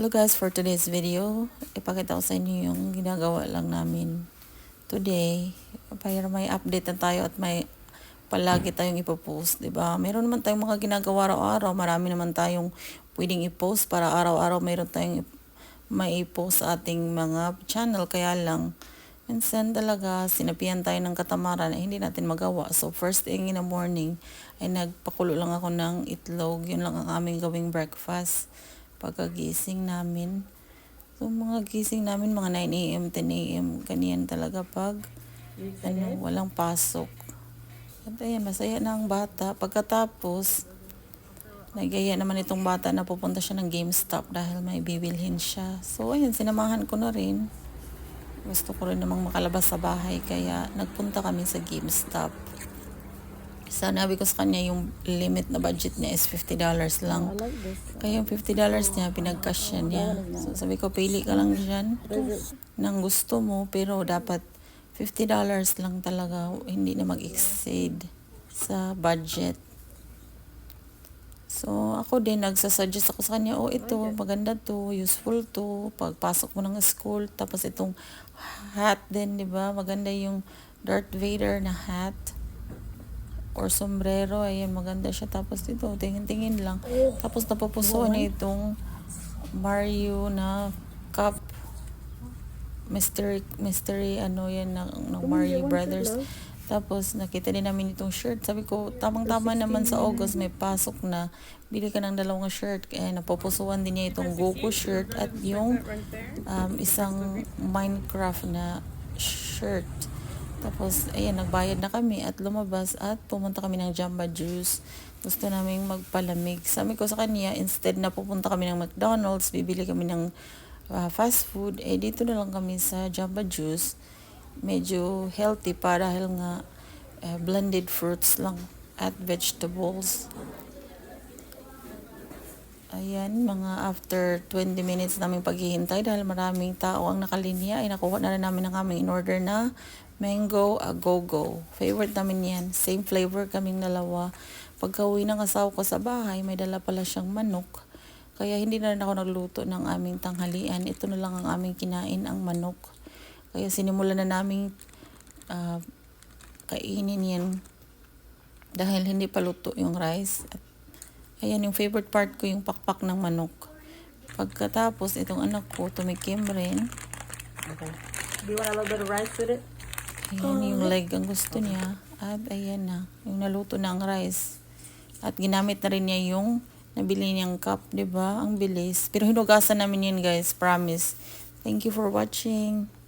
Hello guys, for today's video, ipakita ko sa inyo yung ginagawa lang namin today. Para may update na tayo at may palagi tayong ipopost, ba? Meron naman tayong mga ginagawa araw-araw, marami naman tayong pwedeng i-post para araw-araw meron tayong may i-post sa ating mga channel. Kaya lang, minsan talaga sinapian tayo ng katamaran na hindi natin magawa. So first thing in the morning ay nagpakulo lang ako ng itlog. Yun lang ang aming gawing breakfast pagkagising namin. So, mga gising namin, mga 9 a.m., 10 a.m., ganyan talaga pag ano, walang pasok. At ayan, masaya na ang bata. Pagkatapos, nagaya naman itong bata na pupunta siya ng GameStop dahil may bibilhin siya. So, ayun, sinamahan ko na rin. Gusto ko rin namang makalabas sa bahay, kaya nagpunta kami sa GameStop. Sanabi ko sa kanya yung limit na budget niya is $50 lang. Kaya yung $50 niya, pinag-cash siya niya. So sabi ko, pili ka lang dyan ng gusto mo, pero dapat $50 lang talaga, hindi na mag-exceed sa budget. So, ako din, nagsasuggest ako sa kanya, oh, ito, maganda to, useful to, pagpasok mo ng school, tapos itong hat din, di ba? Maganda yung Darth Vader na hat or sombrero, ayan, maganda siya. Tapos dito, tingin-tingin lang. Tapos napupusuan niya itong Mario na cup. Mystery, mystery, ano yan, ng, ng Mario Brothers. Tapos nakita din namin itong shirt. Sabi ko, tamang-tama naman sa August, may pasok na. Bili ka ng dalawang shirt. Kaya napupusuan din niya itong Goku shirt at yung um, isang Minecraft na shirt. Tapos, ayan, nagbayad na kami at lumabas at pumunta kami ng Jamba Juice. Gusto namin magpalamig. Sabi ko sa kanya, instead na pupunta kami ng McDonald's, bibili kami ng uh, fast food, eh dito na lang kami sa Jamba Juice. Medyo healthy pa dahil nga uh, blended fruits lang at vegetables. Ayan, mga after 20 minutes namin paghihintay dahil maraming tao ang nakalinya ay nakuha na rin namin ang aming in-order na mango agogo. Favorite namin yan. Same flavor kaming dalawa. Pagka uwi ng asawa ko sa bahay, may dala pala siyang manok. Kaya hindi na rin ako nagluto ng aming tanghalian. Ito na lang ang aming kinain, ang manok. Kaya sinimulan na naming ah, kainin yan dahil hindi pa luto yung rice. At ayan, yung favorite part ko, yung pakpak ng manok. Pagkatapos, itong anak ko, tumikim rin. Okay. Do you want a little bit of rice with it? Ayan yung leg ang gusto niya. At ayan na, yung naluto na ang rice. At ginamit na rin niya yung nabili niyang cup, ba? Ang bilis. Pero hinugasan namin yun, guys, promise. Thank you for watching.